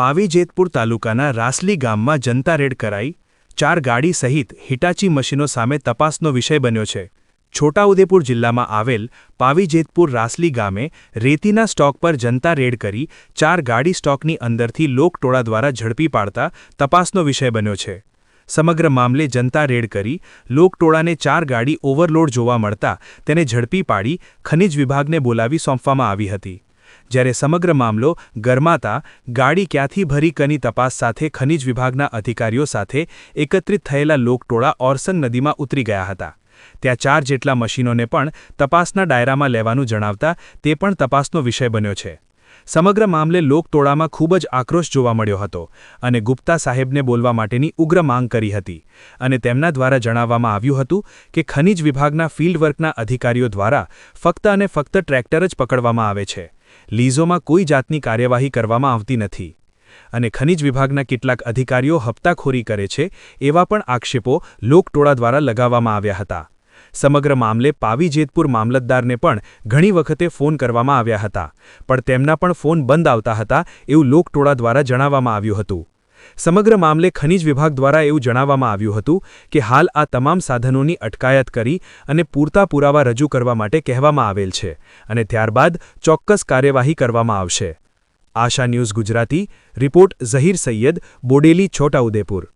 પાવી જેતપુર તાલુકાના રાસલી ગામમાં જનતા રેડ કરાઈ, ચાર ગાડી સહિત હિટાચી મશીનો સામે તપાસનો વિષય બન્યો છે. છોટાઉદેપુર જિલ્લામાં આવેલ પાવીજેતપુર રાસલી ગામે રેતીના સ્ટોક પર જનતા રેડ કરી, ચાર ગાડી સ્ટોકની અંદરથી લોકટોળા દ્વારા ઝડપી પાડતા તપાસનો વિષય બન્યો છે. સમગ્ર મામલે જનતા રેડ કરી, લોકટોળાને ચાર ગાડી ઓવરલોડ જોવા મળતા તેને ઝડપી પાડી ખનિજ વિભાગને બોલાવી સોંપવામાં આવી હતી. જ્યારે સમગ્ર મામલો ગરમાતા, ગાડી ક્યાંથી ભરી કની તપાસ સાથે ખનિજ વિભાગના અધિકારીઓ સાથે એકત્રિત થયેલા લોકટોળા ઓરસંગ નદીમાં ઉતરી ગયા હતા. ત્યાં ચાર જેટલા મશીનોને પણ તપાસના ડાયરામાં લેવાનું જણાવતા તે પણ તપાસનો વિષય બન્યો છે. સમગ્ર મામલે લોકટોળામાં ખૂબ જ આક્રોશ જોવા મળ્યો હતો અને ગુપ્તા સાહેબને બોલવા માટેની ઉગ્ર માંગ કરી હતી અને તેમના દ્વારા જણાવવામાં આવ્યું હતું કે ખનિજ વિભાગના ફિલ્ડ વર્કના અધિકારીઓ દ્વારા ફક્ત અને ફક્ત ટ્રેક્ટર જ પકડવામાં આવે છે. લીઝોમાં કોઈ જાતની કાર્યવાહી કરવામાં આવતી નથી અને ખનિજ વિભાગના કેટલાક અધિકારીઓ હપ્તાખોરી કરે છે એવા પણ આક્ષેપો લોકટોળા દ્વારા લગાવવામાં આવ્યા હતા. સમગ્ર મામલે પાવી જેતપુર મામલતદારને પણ ઘણી વખતે ફોન કરવામાં આવ્યા હતા, પણ તેમના પણ ફોન બંધ આવતા હતા એવું લોકટોળા દ્વારા જણાવવામાં આવ્યું હતું. સમગ્ર મામલે ખનિજ વિભાગ દ્વારા એવું જણાવવામાં આવ્યું હતું કે હાલ આ તમામ સાધનોની અટકાયત કરી અને પૂરતા પુરાવા રજૂ કરવા માટે કહેવામાં આવેલ છે અને ત્યારબાદ ચોક્કસ કાર્યવાહી કરવામાં આવશે. Asha news Gujarati, report Zaheer Saiyed, Bodeli, Chhota Udepur.